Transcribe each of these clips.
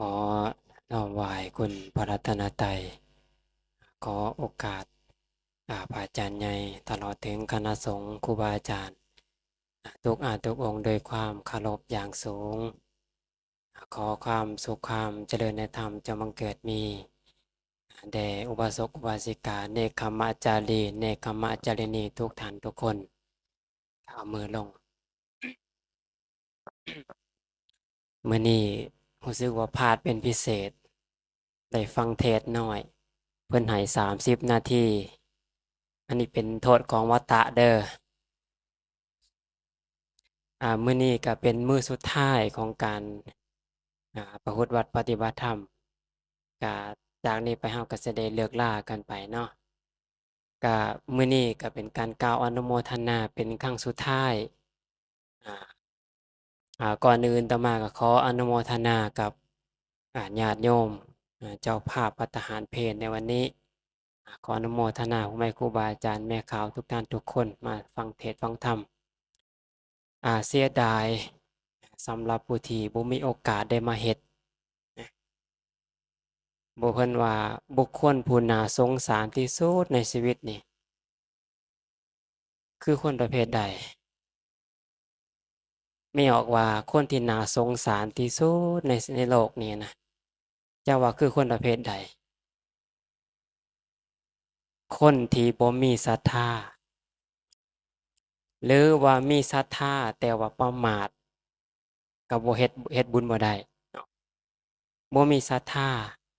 ขอนอมไหว้คุณพระรัตนตรัยขอโอกาสอาพระอาจารย์ใหญ่ตลอดถึงคณะสงฆ์ครูบาอาจารย์ ทุกอาทุกองค์โดยความคารพอย่างสูง ขอความสุขความเจริญในธรรมจะบังเกิดมีแด่อุบาสกอุบาสิกาเนคขมะจารีเนคขมะจารินีทุกท่านทุกคนเอามือลงมื่อนี้ รู้สึกว่าพลาดเป็นพิเศษ ได้ฟังเทศน์น้อย เพิ่นให้สามสิบนาที อันนี้เป็นโทษของวัตะเด้ออ่ามื้อนี้ก็เป็นมื้อสุดท้ายของการอ่าประพฤติวัดปฏิบัติธรรมก็จากนี้ไปเฮาก็สิได้เลิกล่ากันไปเนาะก็มื้อนี้ก็เป็นการกล่าวอนุโมทนาเป็นครั้งสุดท้ายอ่า ก่อนอื่นตมาก็ขออนุโมทนากับญาติโยมเจ้าภาพภัตตาหารเพลในวันนี้ขออนุโมทนาพ่อแม่ครูบาอาจารย์แม่ข่าวทุกท่านทุกคนมาฟังเทศฟังธรรมอาเสียดายสำหรับผู้ที่บ่มีโอกาสได้มาเฮ็ดบ่เพิ่นว่าบุคคลผู้นาสงสารที่สุดในชีวิตนี่ คือคนประเภทใด ไม่ออกว่าคนที่น่าสงสารที่สุดในในโลกนี้นะจ้าว่าคือคนประเภทใด คนที่บ่มีศรัทธา หรือว่ามีศรัทธาแต่ว่าประมาทก็บ่เฮ็ดเฮ็ดบุญบ่ได้บ่มีศรัทธา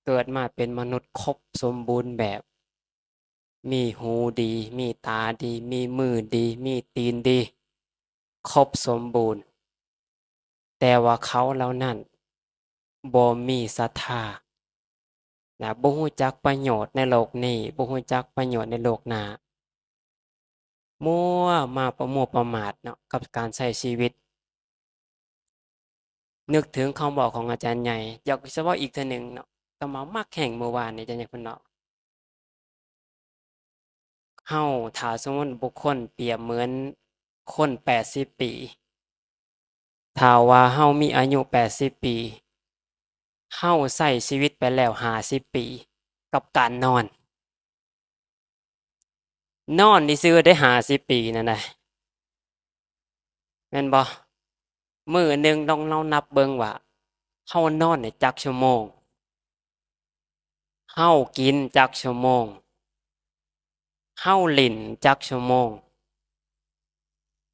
เกิดมาเป็นมนุษย์ครบสมบูรณ์แบบ มีหูดี มีตาดี มีมือดี มีตีนดี ครบสมบูรณ์ แต่ว่าเขาเหล่านั้นบ่มีศรัทธานะบ่รู้จักประโยชน์ในโลกนี้บ่รู้จักประโยชน์ในโลกหน้ามัวมาประโมวประมาทเนาะกับการใช้ชีวิต นึกถึงคำบอกของอาจารย์ใหญ่ อยากจะว้าอีกเทื่อหนึ่งเนาะก็มามักแห่งเมื่อวานนี้อาจารย์ใหญ่เพิ่นเนาะเฮาถ้าสมมติบุคคลเปรียบเหมือนคน80ปี ถ้าว่าเฮามีอายุ 80 ปี เฮาใช้ชีวิตไปแล้ว50ปี กับการนอน นอนซื่อได้50ปีนั่นน่ะแม่นบ่มื้อหนึ่งลองเรานับเบิ่งว่าเฮานอนนี่จักชั่วโมง เฮากินจักชั่วโมง เฮาเล่นจักชั่วโมง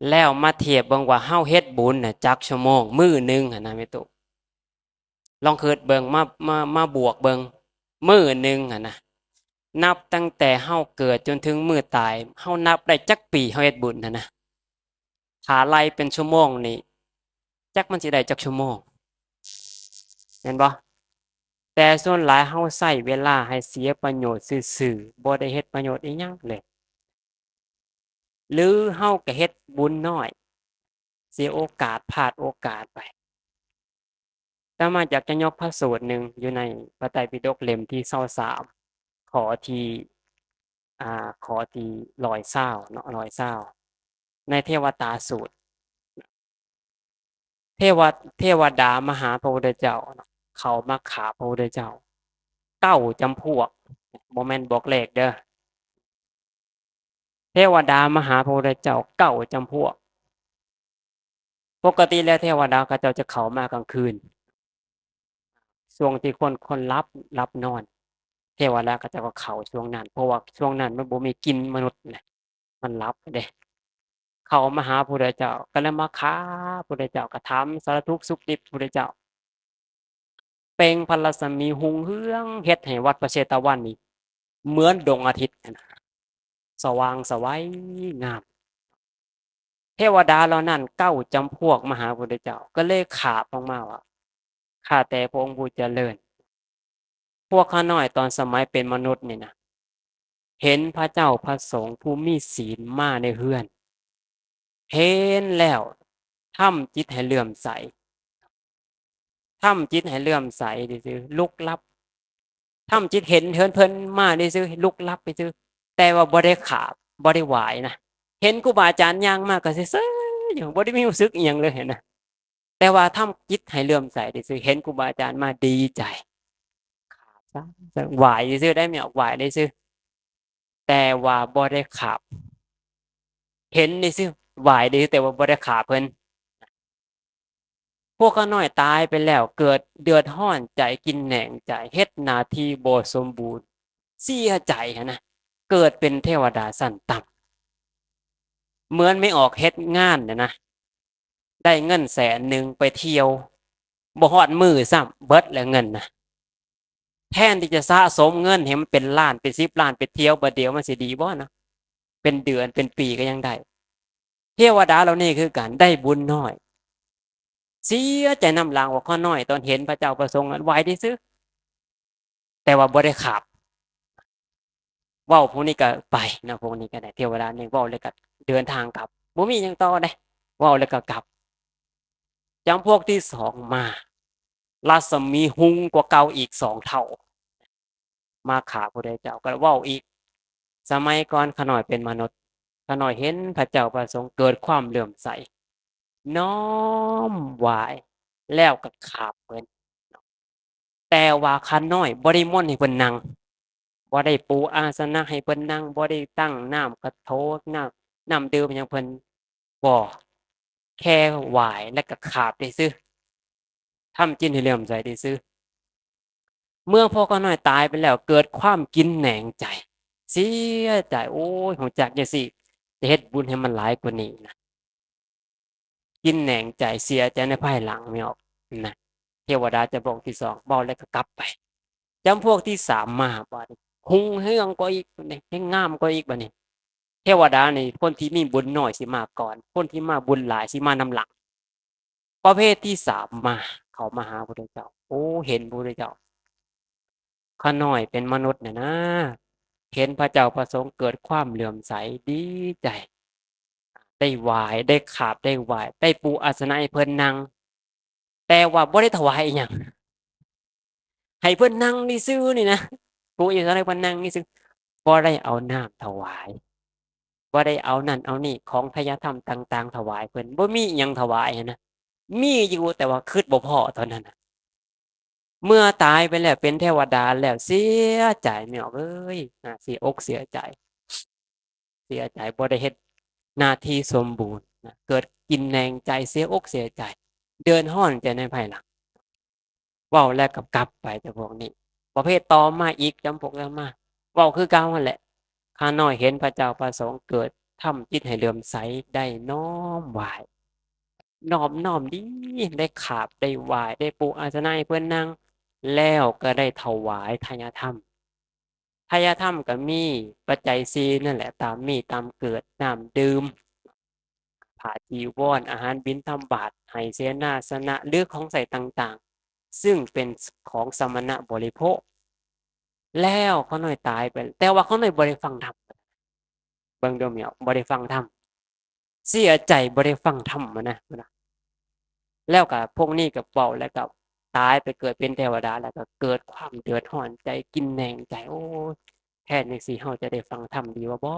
แล้วมาเทียบเบิ่งว่าเฮาเฮ็ดบุญน่ะจักชั่วโมงมื้อหนึ่งหั่นนะแม่ตุลองเคิดเบิ่งมามามาบวกเบิ่งมื้อหนึ่งหั่นนะนับตั้งแต่เฮาเกิดจนถึงมื้อตายเฮานับได้จักปีเฮาเฮ็ดบุญหั่นนะถ้าไล่เป็นชั่วโมงนี่จักมันสิได้จักชั่วโมงแม่นบ่แต่ส่วนหลายเฮาใช้เวลาให้เสียประโยชน์ซื่อๆบ่ได้เฮ็ดประโยชน์อิหยังเลย หรือเฮาก็เฮ็ดบุญน้อย เสียโอกาสพลาดโอกาสไปอามาอยากจะยกพระสูตรหนึ่งอยู่ในพระไตรปิฎกเล่มที่23ขอทีอ่าขอที่120เนาะ120ในเทวตาสูตร เทวเทวดามหาพระพุทธเจ้า เขามาฆ่าพระพุทธเจ้าเก้าจำพวกบ่แม่นบอกเลขเด้อ เทวดามหาพระพุทธเจ้าเก้าจำพวก ปกติแล้วเทวดาเขาเจ้าจะเข้ามากลางคืนช่วงที่คนคนหลับหลับนอน เทวดาเขาเจ้าก็เข้าช่วงนั้น เพราะว่าช่วงนั้นมันบ่มีกินมนุษย์นะมันหลับเด้เข้ามาหาพระพุทธเจ้าก็เลยมาค้าพระพุทธเจ้าก็ถามสารทุกข์สุขดิบพระพุทธเจ้าเป่งพระรัศมีรุ่งเรืองเฮ็ดให้วัดพระเชตวันนี้เหมือนดวงอาทิตย์นะ สว่างสวัยงาม เทวดาเหล่านั้นเก้าจำพวกมหาพุทธเจ้าก็เลยขาบออกมาว่าข้าแต่พระองค์ผู้เจริญ พวกข้าน้อยตอนสมัยเป็นมนุษย์นี่นะเห็นพระเจ้าพระสงฆ์ผู้มีศีลมาในเฮือน เห็นแล้วทำจิตให้เลื่อมใสทำจิตให้เลื่อมใสซื่อลุกลับทำจิตเห็นเหินเพิ่นมาซื่อลุกลับไปซื่อ แต่ว่าบ่ได้ขาบบ่ได้ไหวนะเห็นครูบาอาจารย์ย่างมากก็ซื่อๆอยู่บ่ได้มีรู้สึกอีหยังเลยเห็นนะแต่ว่าทำจิตให้เลื่อมใสซื่อเห็นครูบาอาจารย์มาดีใจขาบซะไหวซื่อได้ไม่ออกไหวได้ซื่อแต่ว่าบ่ได้ขาบเห็นนี่ซื่อไหวได้แต่ว่าบ่ได้ขาบเพิ่นพวกเขาน้อยตายไปแล้วเกิดเดือดร้อนใจกินแหนงใจเฮ็ดนาทีบ่สมบูรณ์เสียใจหั้นนะ เกิดเป็นเทวดาสั้นต่ำเหมือนไม่ออกเฮ็ดงานเนี่ยนะ ได้เงินแสนหนึ่งไปเที่ยวบ่ฮอดมือซ้ำเบิดแล้วเงินนะแทนที่จะสะสมเงินให้มันเป็นล้านเป็นสิบล้านไปเที่ยวบ่เดียวมันสิดีบ่นะเป็นเดือนเป็นปีก็ยังได้ เทวดาเหล่านี้คือการได้บุญน้อย เสียใจน้ำลางว่าข้อน้อย ตอนเห็นพระเจ้าประสงค์นั้นไว้ที่ซื้อแต่ว่าบ่ได้ขับ ว้าพวกนี้ก็ไปนะพวกนี้ก็ได้เที่ยวดาเนี่ยเว้าเลยก็เดินทางกลับบ่มียังต่อได้ว้าแล้วก็กลับจำพวกที่สองมารัศมีหุงกว่าเก่าอีกสองเท่า มาขาพระเจ้าก็ว้าอีก สมัยก่อนขน่อยเป็นมนุษย์ขน่อยเห็นพระเจ้าประสงค์เกิดความเลื่อมใส น้อมไหวแล้วก็ขาบเพิ่นแต่ว่าขาน้อยบ่ได้ม่วนให้เพิ่นนั่ง บ่ได้ปูอาสนะให้เพิ่นนั่งบ่ได้ตั้งน้ำกระโถน้ำน้ำดื่มหยังเพิ่นบ่แค่ไหวแล้วก็ขาบได้ซื่อทำจิตให้เลื่อมใสได้ซื่อเมื่อพ่อก็น้อยตายไปแล้วเกิดความกินแหนงใจ เสียใจโอ้ยของจักจังซี่จะเฮ็ดบุญให้มันหลายกว่านี้นะกินแหนงใจเสียใจในภายหลังไม่ออกนะเทวดาจะบอกที่สองบอกแล้วก็กลับไปจำพวกที่สามมาบ่ นี้หุงเฮืองก็อีกนี่ให้งามก็อีกบ่นี้ เทวดานี่คนที่มีบุญน้อยสิมาก่อน คนที่มาบุญหลายสิมานำหลังประเภทที่สามมา เขามาหาพระเจ้า โอ้เห็นพระเจ้าข้าน้อยเป็นมนุษย์เนี่ยนะเห็นพระเจ้าประสงค์เกิดความเหลื่อมใสดีใจ ได้ไหวได้ขาบได้ไหวได้ปูอาสนะให้เพิ่นนั่งแต่ว่าบ่ได้ถวายอีหยังให้เพิ่นนั่งนี่ซื่อนี่นะ ปูอาสนะให้เพิ่นนั่งนี่ซื่อบ่ได้เอาน้ำถวายบ่ได้เอานั่นเอานี่ของทายธรรมต่าง ๆ ถวายเพิ่อนบ่มียังถวายนะมีอยู่แต่ว่าคิดบ่พอเท่านั้นนะเมื่อตายไปแล้วเป็นเทวดาแล้วเสียใจไม่ออกเอ้ยน่าเสียอกเสียใจ เสียใจบ่ได้เฮ็ดหน้าที่สมบูรณ์นะเกิดกินแหนงใจเสียอกเสียใจ เดินห้อนใจในภายหลังว้าแล้วกับกลับไปแต่พวกนี้ ประเภทต่อมาอีกจำพวกแล้วมาเว้าคือเก่านั่นแหละข้าน้อยเห็นพระเจ้าประสงค์เกิดทำจิตให้เลื่อมใสได้น้อมไหวน้อมน้อมดีได้ขาบได้ไหวได้ปูอาสนะให้เพื่อนนั่ง แล้วก็ได้ถวายทายธรรมทายธรรมก็มีปัจจัยซีนั่นแหละตามมีตามเกิดน้ำดื่มผ้าจีวรอาหารบิณฑบาตรให้เสนาสนะหรือกของใส่ต่าง ซึ่งเป็นของสมณะบริโภค แล้วเขาหน่อยตายไป แต่ว่าเขาหน่อยบริฟังธรรมเบิ่งเดียวเมียวบริฟังธรรมเสียใจบริฟังธรรมนะนะแล้วกับพวกนี้กับเบาแล้วกับตายไปเกิดเป็นเทวดาแล้วก็เกิดความเดือดร้อนใจกินแหนงใจโอ้แทนจังซี่เฮาจะได้ฟังธรรมดีว่าบ่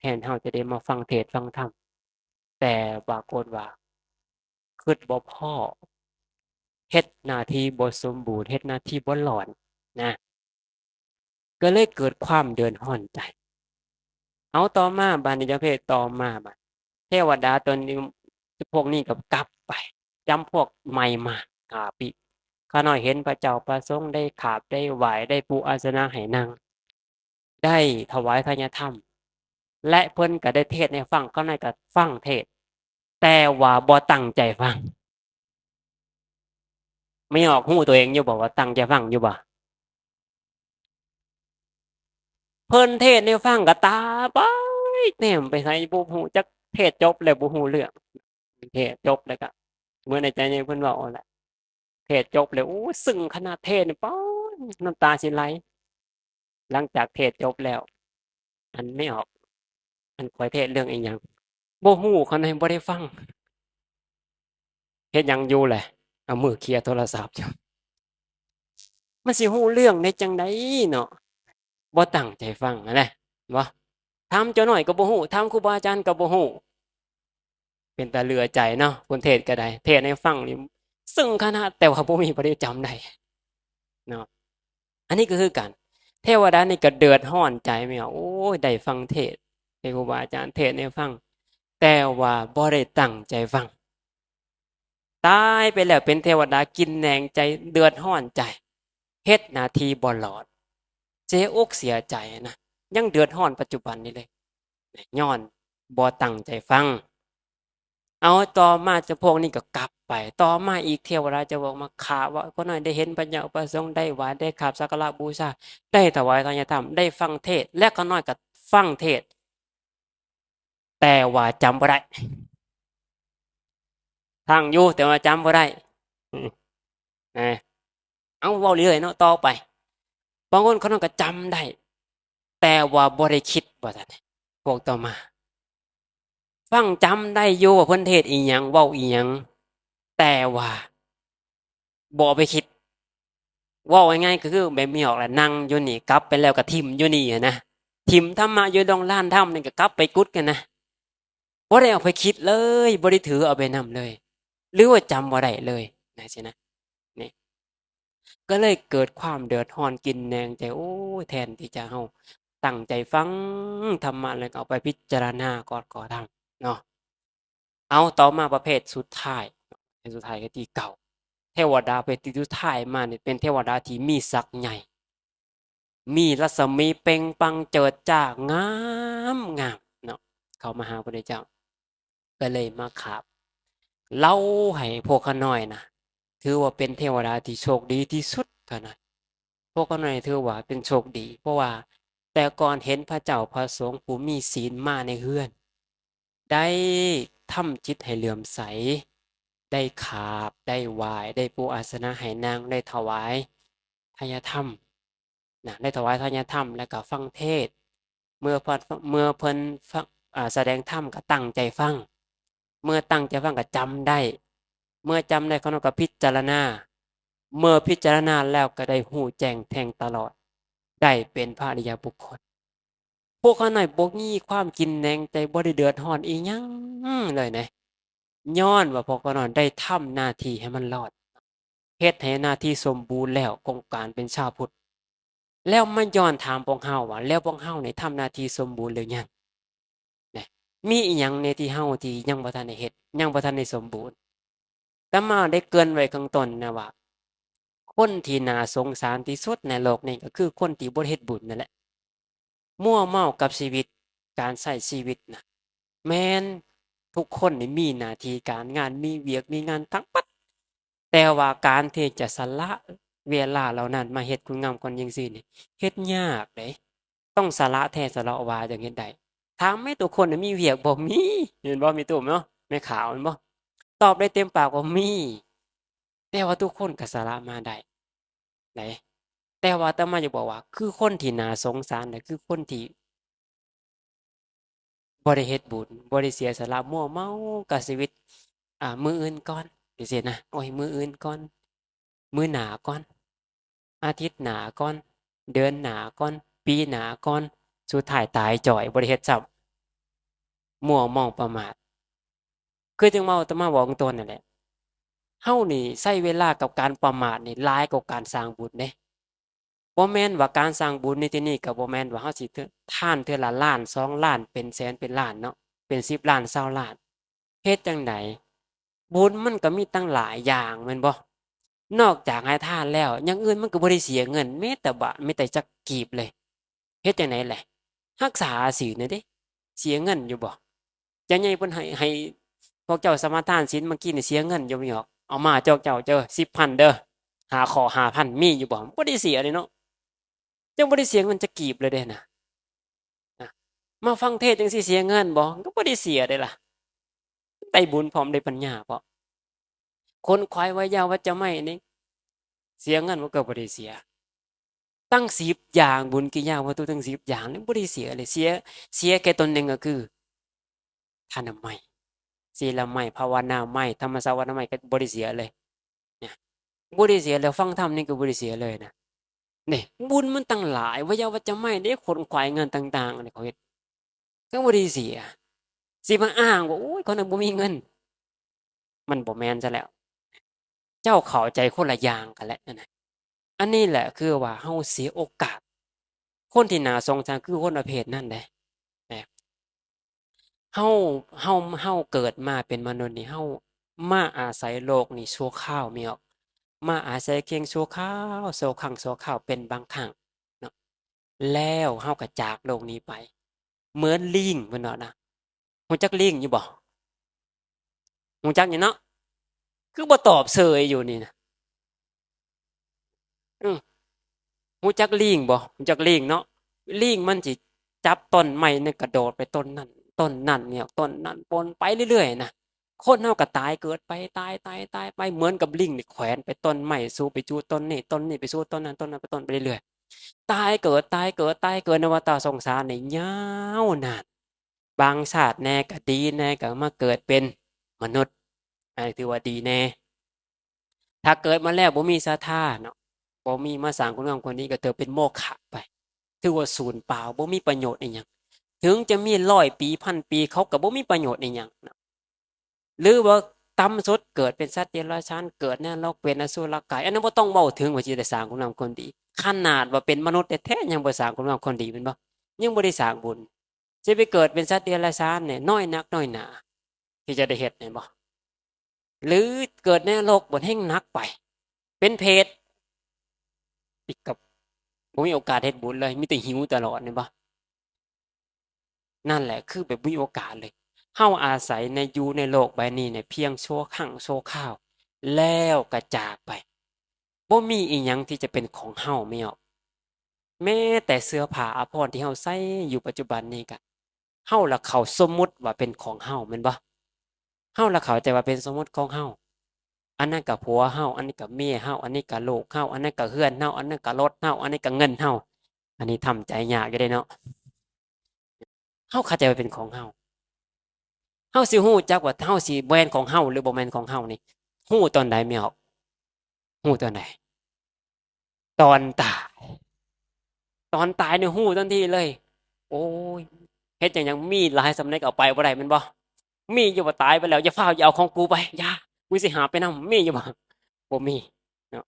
แทนเฮาจะได้มาฟังเทศฟังธรรมแต่ปรากฏว่าคิดบ่พ่อ เฮ็ดหน้าที่บ่สมบูรณ์เฮ็ดหน้าที่บ่หลอนนะ ก็เลยเกิดความเดือดร้อนใจ เอาต่อมาบาดนี้จเพศต่อมาบัดเทวดาตนนี้พวกนี้ก็กลับไปจำพวกใหม่มาหาปิข้าน้อยเห็นพระเจ้าประสงค์ได้ขาบได้ไหวได้ปูอาสนะให้นั่งได้ถวายทายธรรม และเพิ่นก็ได้เทศให้ฟังข้าน้อยก็ฟังเทศ แต่ว่าบ่ตั้งใจฟัง ไม่ออกหูตัวเองอยู่บ่ว่าตั้งใจฟังอยู่บ่เพิ่นเทศน์ให้ฟังก็ตาไปแหนมไปใส่บ่ฮู้จักเทศจบแล้วบ่ฮู้เรื่องเทศจบแล้วก็เมื่อในใจนี่เพิ่นเว้าแหละเทศจบแล้วโอ้ซึ้งขนาดเทศน์นี่ยป๊อดน้ำตาสิไหลหลังจากเทศจบแล้ว อันไม่ออก อันข้อยเทศเรื่องอิหยังบ่ฮู้เขาในบ่ได้ฟังเฮ็ดหยังอยู่แหละ เอามือเคลียร์โทรศัพท์อยู่มันสิฮู้เรื่องได้จังไดเนาะบ่ตั้งใจฟังอะนะบ่ถามเจ้าน้อยก็บ่ฮู้ถามครูบาอาจารย์ก็บ่ฮู้เป็นตาเหลือใจเนาะคนเทศก็ได้ เทศให้ฟังนี่ซึ่งขนาดแต่ว่าบ่มีบ่ได้จำได้เนาะอันนี้ก็คือกัน เทวดานี่ก็เดือดร้อนใจไม่เอาโอ้ยได้ฟังเทศครูบาอาจารย์เทศให้ฟัง แต่ว่าบ่ได้ตั้งใจฟัง ตายไปแล้วเป็นเทวดากินแหนงใจเดือดร้อนใจเฮ็ดนาทีบ่รอดเสียอกเสียใจนะยังเดือดร้อนปัจจุบันนี้เลยย้อนบ่ตั้งใจฟัง เอาต่อมาเจะพวกนี้ก็กลับไป ต่อมาอีกเทวดาจะบอกมาข่าว่าก็น้อยได้เห็นปัญญาอุปสงค์ได้หวานได้ขับสักการะบูชาได้ถวายทานธรรมได้ฟังเทศและก็น้อยก็ฟังเทศ แต่ว่าจำบ่ได้ ทั้งอยู่แต่ว่าจำบ่ได้นะเอาเว้าเรื่อยเนาะต่อไปบางคนเขาต้องก็จำได้ แต่ว่าบ่ได้คิดว่ทันพวกต่อมา ฟังจำได้อยู่ว่าเพิ่นเทศอีหยังเว้าอีหยังแต่ว่าบ่ไปคิดว้าง่ายๆก็คือแบบมีออกแหละนั่งอยู่นี่กลับไปแล้วก็ทิมอยู่นี่นะทิมธรรมะอยู่ดองล้านถ้ำนี่ก็กลับไปกุดกันนะบ่ได้เอาไปคิดเลยบ่ได้ถือเอาไปนำเลย หรือว่าจำบ่ได้เลยนะสินะนี่ก็เลยเกิดความเดือดร้อนกินแนงใจโอ้แทนที่จะเฮาตั้งใจฟังธรรมะแล้วก็เอาไปพิจารณาก่อนก่อทำเนาะเอาต่อมาประเภทสุดท้ายประเภทสุดท้ายก็ที่เก่า เทวดาประเภทที่สุดท้ายมาเนี่ยเป็นเทวดาที่มีศักดิ์ใหญ่ มีรัศมีเป่งปังเจิดจ้างามงามเนาะเขามาหาพระเจ้าก็เลยมาขับ เล่าให้พวกขน้อยนะถือว่าเป็นเทวดาที่โชคดีที่สุดเท่านั้นพวกขน้อยถือว่าเป็นโชคดี เพราะว่าแต่ก่อนเห็นพระเจ้าพระสงฆ์ผู้มีศีลมาในเฮือน ได้ทำจิตให้เหลื่อมใส ได้ขาบ ได้ไหวาย ได้ปูอาสนะให้นาง ได้ถวายทายธรรมนะได้ถวายทายธรรมแล้วก็ฟังเทศ เมื่อเพิ่นเมื่อเพิ่นแสดงธรรมก็ตั้งใจฟัง เมื่อตั้งใจฟังก็จำได้ เมื่อจำได้เขาก็พิจารณา เมื่อพิจารณาแล้วก็ได้หูแจงแทงตลอด ได้เป็นพระอริยบุคคล พวกเขาหน่อยบกงี้ความกินแนงใจบ่ได้เดือดร้อนอีหยังเลยนะย้อนว่าพวกเขาหน่อยได้ทำหน้าที่ให้มันรอดเฮ็ดให้หน้าที่สมบูรณ์แล้วกองการเป็นชาวพุทธแล้วมาย้อนถามพวกเฮาว่าแล้วพวกเฮาในี่ทำหน้าที่สมบูรณ์หรือยัง มีอีหยังในที่เฮาที่ยังบ่ทันได้เฮ็ดยังบ่ทันได้สมบูรณ์แต่มาได้เกินไว้ข้างต้นนะว่าคนที่น่าสงสารที่สุดในโลกนี้ก็คือคนที่บ่เฮ็ดบุญนั่นแหละมั่วเมากับชีวิตการใช้ชีวิตนะแม่นทุกคนนี่มีหน้าที่การงานมีเวียกมีงานทั้งเบิดแต่ว่าการที่จะสละเวลาเหล่านั้นมาเฮ็ดคุณงามความยิ่งซื่นี่เฮ็ดยากเด้ต้องสละแท้สละวาจังเฮ็ดได้ ถามแม่ทุกคนน่ะมีเวียกบ่มีเห็นบ่มีตุ้มเนาะแม่ขาวเห็นบ่ตอบได้เต็มปากว่ามี แต่ว่าทุกคนก็สละมาได้ไหนแต่ว่าตมาจะบอกว่า คือคนที่น่าสงสารนะคือคนที่บ่ได้เฮ็ดบุญบ่ได้เสียสละมั่วเมากับชีวิต อ่า มืออื่นก่อนจังซี้นะโอ้ยมืออื่นก่อน มือหนาก่อน อาทิตย์หนาก่อน เดือนหนาก่อน ปีหนาก่อน สุดท้ายตายจ้อยบ่ได้เฮ็ดซ้ำมั่วเมาประมาทคือจังเว้าตมาบอกตรงๆนั่นแหละเฮานี่ใช้เวลากับการประมาทนี่หลายกว่าการสร้างบุญเดะบ่แม่นว่าการสร้างบุญในที่นี้ก็บ่แม่นว่าเฮาสิเทื่อทานเทื่อละล้าน2ล้านเป็นแสนเป็นล้านเนาะเป็น10ล้าน20ล้านเฮ็ดจั่งใดบุญมันก็มีตั้งหลายอย่างแม่นบ่นอกจากให้ทานแล้วอย่างอื่นมันก็บ่ได้เสียเงินแม้แต่บาทแม้แต่จักกีบเลยเฮ็ดจั่งใดแหละ รักษาศีลน่ะเด้เสียเงินอยู่บ่จังใหญ่เพิ่นให้ให้พวกเจ้าสมาทานศีลเมื่อกี้นี่เสียเงินอยู่บ่หรอกเอามาเจ้าเจ้าเจอ10,000เด้อหาขอ5,000มีอยู่บ่บ่ได้เสียเลยเนาะจังบ่ได้เสียเงินจักกีบเลยเด้นะนะมาฟังเทศจังสิเสียเงินบ่ก็บ่ได้เสียเดะล่ะได้บุญพร้อมได้ปัญญาพร้อมคนขวายไว้ยาวว่าจะไม่นี่เสียเงินมันก็บ่ได้เสีย ตั้ง10อย่างบุญกิริยาวัตถุตั้ง10อย่างนี่บ่ได้เสียเลยเสีย เสียแค่ตนหนึ่งก็คือทานไม้ศีลไม้ภาวนาไม้ธรรมสวรรค์ไม้ก็บ่ได้เสียเลยเนี่ยบ่ได้เสียแล้วฟังธรรมนี่ก็บ่ได้เสียเลยนะนี่บุญมันตั้งหลายวิยาวัจจะไม่ได้คนขวายเงินต่างๆอันนี้เขาเฮ็ดก็บ่ได้เสียสิมาอ้างว่าโอ้ยคนนั้นบ่มีเงิน มันบ่แมนซะแล้ว เจ้าเข้าใจคนละอย่างกันแล้วนั่นน่ะ อันนี้แหละคือว่าเฮาเสียโอกาส คนที่น่าสงสารคือคนประเภทนั้นเด้นะเฮาเฮาเฮาเกิดมาเป็นมนุษย์นี่เฮามาอาศัยโลกนี่ชั่วคราวแม่นบ่มาอาศัยเพียงชั่วคราวชั่วครั้งชั่วคราวเป็นบางครั้งเนาะแล้วเฮาก็จากโลกนี้ไป เหมือนลิงเพิ่นว่านะรู้จักลิงอยู่บ่รู้จักอยู่เนาะคือบ่ตอบเสยอยู่นี่นะ อือรู้จักลิงบ่รู้จักลิงเนาะลิงมันสิจับต้นไม้นั่นกระโดดไปต้นนั้นต้นนั้นเนี่ยต้นนั้นปนไปเรื่อยๆนะคนเฮาก็ตายเกิดไปตายๆๆไปเหมือนกับลิงนี่แขวนไปต้นไม้สู่ไปจูต้นนี้ต้นนี้ไปสู่ต้นนั้นต้นนั้นไปต้นไปเรื่อยๆตายเกิดตายเกิดตายเกิดนวัฏสงสารในยาวนานบางชาติแน่ก็ดีแน่ก็มาเกิดเป็นมนุษย์อันนี้ถือว่าดีแน่ถ้าเกิดมาแล้วบ่มีศรัทธาเนาะ บ่มีมาสร้างคุณงามความดีก็ถือเป็นโมฆะไปถือว่าสูญเปล่าบ่มีประโยชน์อิหยังถึงจะมี100ปีพันปีเขาก็บ่มีประโยชน์อิหยังหรือว่าต่ำสุดเกิดเป็นสัตว์เดรัจฉานเกิดในนรกเป็นอสุรกาย อันนั้นบ่ต้องเว้าถึงว่าสิได้สร้างคุณงามความดี ขนาดว่าเป็นมนุษย์แท้ๆยังบ่สร้างคุณงามความดีแม่นบ่ยังบ่ได้สร้างบุญสิไปเกิดเป็นสัตว์เดรัจฉานเนี่ยน้อยนักน้อยหนาที่จะได้เฮ็ดแม่นบ่หรือเกิดในนรกบ่แห่งนักไป เป็นเพศ อีกกับบ่มีโอกาสเฮ็ดบุญเลยมีแต่หิวตลอดแม่นบ่นั่นแหละคือแบบบ่มีโอกาสเลยเฮาอาศัยในอยู่ในโลกใบนี้เนี่ยเพียงชั่วครั้งชั่วคราว แล้วก็จากไปบ่มีอิหยังที่จะเป็นของเฮาแม่นบ่แม้แต่เสื้อผ้าอาภรณ์ที่เฮาใส่อยู่ปัจจุบันนี้ก็เฮาละเขาสมมุติว่าเป็นของเฮาแม่นบ่เฮาละเข้าใจว่าเป็นสมมุติของเฮา อันนั้นก็ผัวเฮาอันนี้ก็เมียเฮาอันนี้ก็ลูกเฮาอันนั้นก็เรือนเฮาอันนั้นก็รถเฮาอันนี้ก็เงินเฮาอันนี้ทำใจยากอยู่เดะเนาะเฮาเข้าใจว่าเป็นของเฮาเฮาสิฮู้จักว่าเฮาสิแมนของเฮาหรือบ่แมนของเฮานี่ฮู้ตอนใดแม่นบ่ฮู้ตอนใดตอนตาย ตอนตายนี่ฮู้ทันทีเลย โอ้ยเฮ็ดจั่างยังมีหลายสำใดก็เอาไปบ่ได้ม่นบ่มีอยู่ว่ตายไปแล้วอย่าฟ้าอย่าเอาของกูไปอย่า กูสิหาไปนำมีอยู่บ่บ่มีเนาะ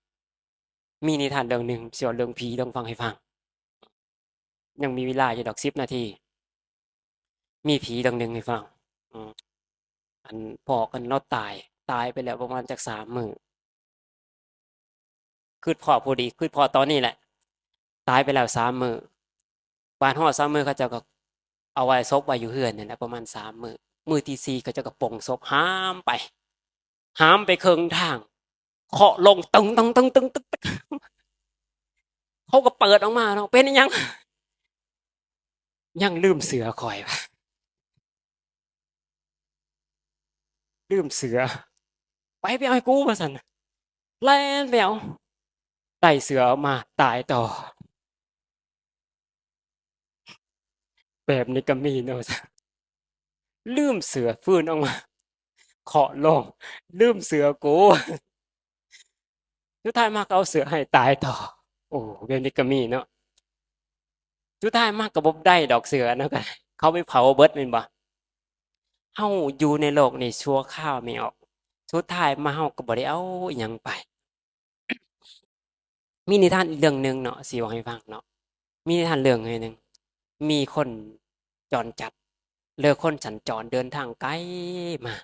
มีนิทานเรื่องหนึ่งสิเว้าเรื่องผีต้องฟังให้ฟัง ยังมีเวลาอยู่ดอก10นาที มีผีเรื่องหนึ่งให้ฟังอันพอกันเลาตาย ตายไปแล้วประมาณจัก3มื้อคิดพอพอดีคิดพอตอนนี้แหละ ตายไปแล้ว3มื้อบ้านฮอด3มื้อเขาจ้าก็เอาไว้ศพไว้อยู่เรือนนั่นแหละประมาณ3มื้อมือที่4เขาจ้าก็ปงศพหามไป หามไปเครึ่งทางเคาะลงตึงๆๆๆเขาก็เปิดออกมาเนาะเป็นยัง ยังลืมเสือข้อยว่ะลืมเสือ ไปไปเอาให้กูว่าซั่นแล่นไปเอาได้เสือมาตายต่อ แบบนี้ก็มีเนาะลืมเสือฟื้นออกมา เคาะลงลืมเสือกูสุดท้ายมากเอาเสือให้ตายต่อ โอ้แบบนี้ก็มีเนาะสุดท้ายมาก็บ่ได้ดอกเสือเนาะก็เขาไปเผาเบิดแม่นบ่เฮาอยู่ในโลกนี้ชั่วคราวแม่ออกสุดท้ายมาเฮาก็บ่ได้เอาอยังไป มีนิทานอีกเรื่องหนึ่งเนาะสิเว้าให้ฟังเนาะมีนิทานเรื่องหนึ่งมีคนจรจัดหรือคนสัญจรเดินทางไกลมา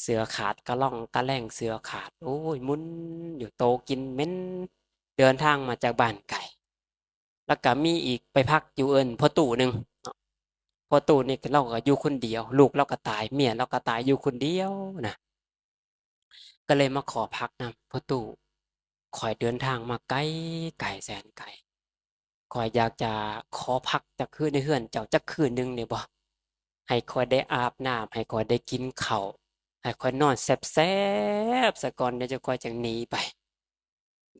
เสือขาดกระล่องกะแล่งเสือขาด โอ้ยมุนอยู่โตกินเม็นเดินทางมาจากบ้านไกลแล้วก็มีอีกไปพักอยู่เอินพ่อตู่หนึ่งพ่อตู่นี่เลาก็อยู่คนเดียว ลูกเลาก็ตายเมียเลาก็ตายอยู่คนเดียวนะก็เลยมาขอพักนำพ่อตู่ข้อยเดินทางมาไกลไกลแสนไกลข้อยอยากจะขอพักจักคืนในเรือนเจ้าจักคืนหนึ่งได้บ่ให้ข้อยได้อาบน้ำให้ข้อยได้กินข้าว ให้ข้อยนอนแซ่บๆซะก่อนเดี๋ยวจังข้อยจังหนีไป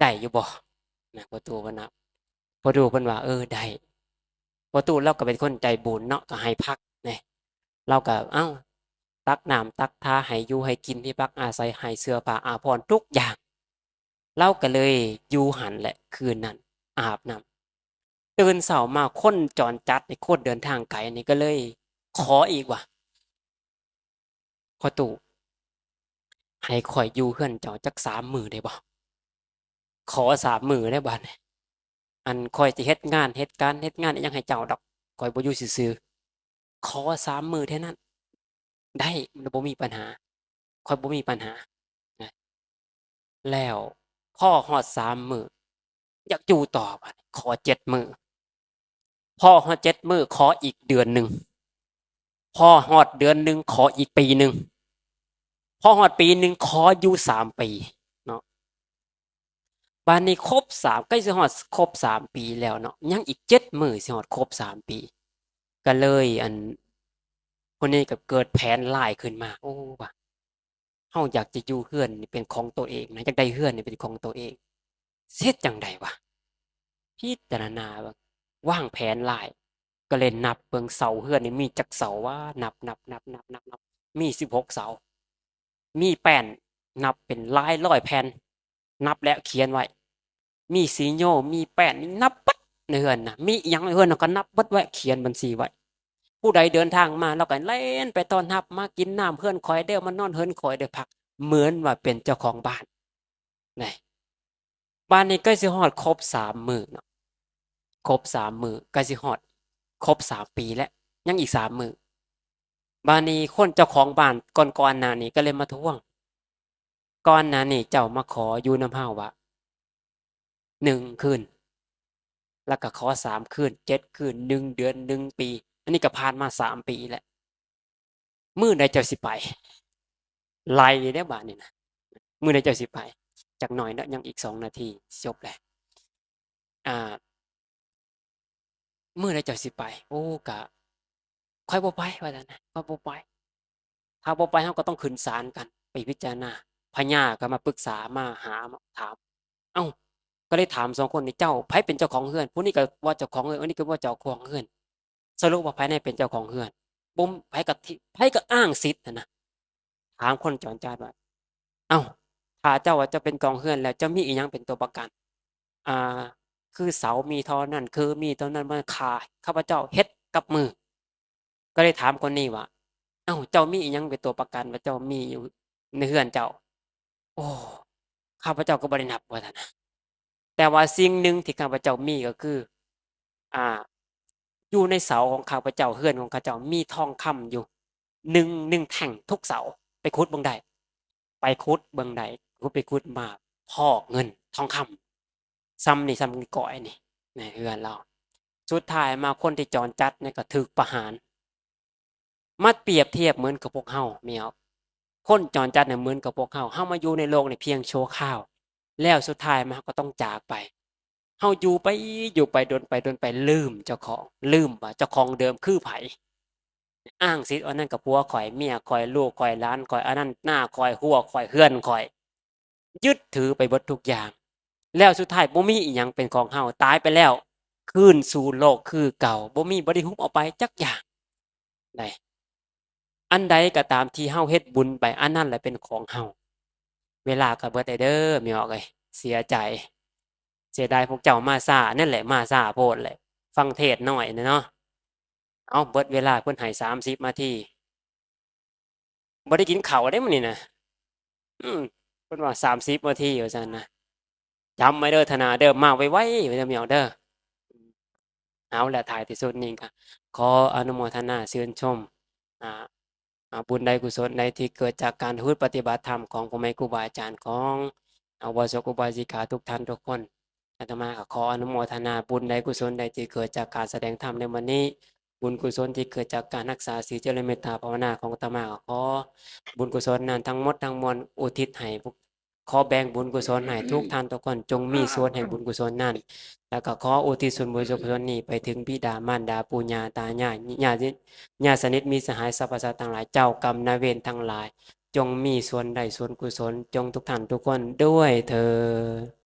ได้อยู่บ่นะพอตู่เพิ่นว่าพอตู่เพิ่นว่า เออได้พอตู่เลาก็เป็นคนใจบุญเนาะก็ให้พักแหน่เราก็อ้าตักน้ำตักท่าให้อยู่ให้กินที่พักอาศัยให้เสื้อผ้าอาภรณ์ทุกอย่างเราก็เลยอยู่หันแหละคืนนั้น อาบน้ำตื่นเช้ามาคนจรจัดในี่คนเดินทางไกลนี่ก็เลย ขออีกว่าพ่อตู่ ให้ข่อยอยู่เฮือนเจ้าจักสามมือได้บ่ขอสามมือได้บัดนี้อันข่อยสิเฮ็ดงานเฮ็ดการเฮ็ดงานยังให้เจ้าดอกข่อยบ่อยู่ซื่อๆขอสามมือเท่านั้น ได้มันบ่มีปัญหาข่อยบ่มีปัญหาแล้วพ่อฮอดสามมืออยากอยู่ต่อบัดนี้ขอเจ็ดมือพ่อฮอดเจ็ดมือขออีกเดือนหนึ่งพ่อฮอดเดือนหนึ่งขออีกปีหนึ่ง พอฮอดปีหนึ่งขออยู่สามปีเนาะบัดนี้ครบสามใกล้สิฮอดครบสามปีแล้วเนาะยังอีกเจ็ดมื้อสิฮอดครบสามปี ก็เลยอันคนนี้ก็เกิดแผนร้ายขึ้นมา โอ้ว่ะเฮาอยากจะอยู่เฮือนนี่เป็นของตัวเองนะอยากได้เฮือนนี่เป็นของตัวเองเฮ็ดจังใดวะพิจารณาเบิ่งวางแผนร้ายก็เลยนับเบิงเสาเฮือนนี่มีจักเสาว่านับนับนับนับนับนับมี16เสา มีแป้นนับเป็นหลายร้อยแผ่นนับแล้วเขียนไว้ มีสีโยมีแป้นนับเบิดในเฮือนนะมียังในเฮือนน่ะก็นับเบิดไว้เขียนบัญชีไว้ผู้ใดเดินทางมาเราก็เล่นไปตอนรับมากินน้ำเพื่อนคอยเด้อมานอนเฮือนคอยเด้อพัก เหมือนว่าเป็นเจ้าของบ้านนี่บ้านนี้ใกล้สิฮอดครบสามมือเนาะครบสามมือใกล้สิฮอด ครบสามปีแล้วยังอีกสามมือ บานีคนเจ้าของบ้านก่อนๆหน้านี้ก็เลยมาทวงก่อนหน้านี้เจ้ามาขออยู่นำเฮาว่าหนึ่งคืน แล้วก็ขอสามคืนเจ็ดคืนหนึ่งเดือนหนึ่งปี อันนี้ก็ผ่านมาสามปีแล้วมื้อใดเจ้าสิไปไล่ได้อบาดนี้นะมื้อใดเจ้าสิไปจักหน่อยนะยังอีกสองนาทีจบแล้วอ่ามื้อใดเจ้าสิไป โอ้ก็ ค่อยบ่ไปว่าซั่นะค่อยบ่ไปถ้าบ่ไปเฮาก็ต้องขึ้นศาลกัน ไปพิจารณาพญาก็มาปรึกษามาหามาถาม เอ้า ก็เลยถามสองคนนี่เจ้าไผเป็นเจ้าของเฮือนผู้นี้ก็ว่าเจ้าของเฮือนอันนี้ก็ว่าเจ้าของเฮือนสรุปว่าไผในเป็นเจ้าของเฮือนบ่ไผก็ที่ไผก็อ้างสิทธิ์นั่นะถามคนจรจัดว่าเอ้าถ้าเจ้าว่าเจ้าเป็นกองเฮือนแล้วเจ้ามีอิหยังเป็นตัวประกัน อ่า คือเสามีท่านั้นคือมีเท่านั้นมาค่าข้าพเจ้าเฮ็ดกับมือ ก็เลยถามคนนี้ว่าเอ้าเจ้ามีอิหยังเป็นตัวประกันว่าเจ้ามีอยู่ในเฮือนเจ้า โอ้ข้าพเจ้าก็บ่ได้นับว่าซั่นนแต่ว่าสิ่งหนึ่งที่ข้าพเจ้ามีก็คือ อ่า อยู่ในเสาของข้าพเจ้าเฮือนของข้าเจ้ามีทองคำอยู่หนึ่งหนึ่งแท่งทุกเสาไปขุดเบิ่งได้ไปขุดเบิ่งได้ขุดไปขุดมาพอกเงินทองคำซ้ำนี่ซ้ำนี่ก่อยนี่ในเฮือนเรา สุดท้ายมาคนที่จรจัดเนี่ยก็ถูกประหาร มาเปรียบเทียบเหมือนกับพวกเฮาแม่นบ่คนจรจัดเนี่ยเหมือนกับพวกเฮาเฮามาอยู่ในโลกนี่เพียงโชั่วคราว แล้วสุดท้ายมาก็ต้องจากไปเฮาอยู่ไปอยู่ไปโดนไปโดนไปลืมเจ้าของลืมว่าเจ้าของเดิมคือไผอ้างสิทธิ์อันนั้นกับผัวข่อยเมียข่อยลูกข่อยหลานข่อยอันนั้นหน้าข่อยหัวข่อยเฮือนข่อย ยึดถือไปเบิดทุกอย่าง แล้วสุดท้ายบ่มีอีหยังเป็นของเฮาตายไปแล้วคืนสู่โลกคือเก่าบ่มีบ่ได้ฮุบเอาไปจักอย่างได้ อันใดก็ตามที่เฮาเฮ็ดบุญไปอันนั้นแหละเป็นของเฮาเวลาก็เบิดได้เด้อม่ออกเอ้ยเสียใจ เสียดายพวกเจ้ามาช้านั่นแหละมาช้าโพดแหละฟังเทศน์น้อยนะเนาะเอาเบิดเวลาเพิ่นให้30นาทีบ่ได้กินข้าวเด้มื้อนี้น่ะอืมเพิ่นว่า30นาทีว่าซั่นนะจำไว้เด้อทนาเด้อมาไวๆเด้อม่ออกเด้อเอาและท้ายที่สุดนี้ก็ขออนุโมทนาเชื่นชมอ่าอ่า บุญใดกุศลใดที่เกิดจากการประพฤติปฏิบัติธรรมของพ่อแม่ครูบาอาจารย์ของอุบาสกุบาสิกาทุกท่านทุกคนอาตมาขออนุโมทนาบุญใดกุศลใดที่เกิดจากการแสดงธรรมในวันนี้ บุญกุศลที่เกิดจากการรักษาศีลเจริญเมตตาภาวนาของอาตมาขอบุญกุศลนั้นทั้งหมดทั้งมวลอุทิศให้พวก ขอแบ่งบุญกุศลให้ทุกท่านทุกคนจงมีส่วนแห่งบุญกุศลนั้น แล้วก็ขออุทิศส่วนบุญกุศลนี้ไปถึงบิดามารดาปู่ย่าตายายญาติญาติสนิทมิตรสหายสรรพสัตว์ทั้งหลายเจ้ากรรมนายเวรทั้งหลาย จงมีส่วนใดส่วนกุศลจงทุกท่านทุกคนด้วยเถิด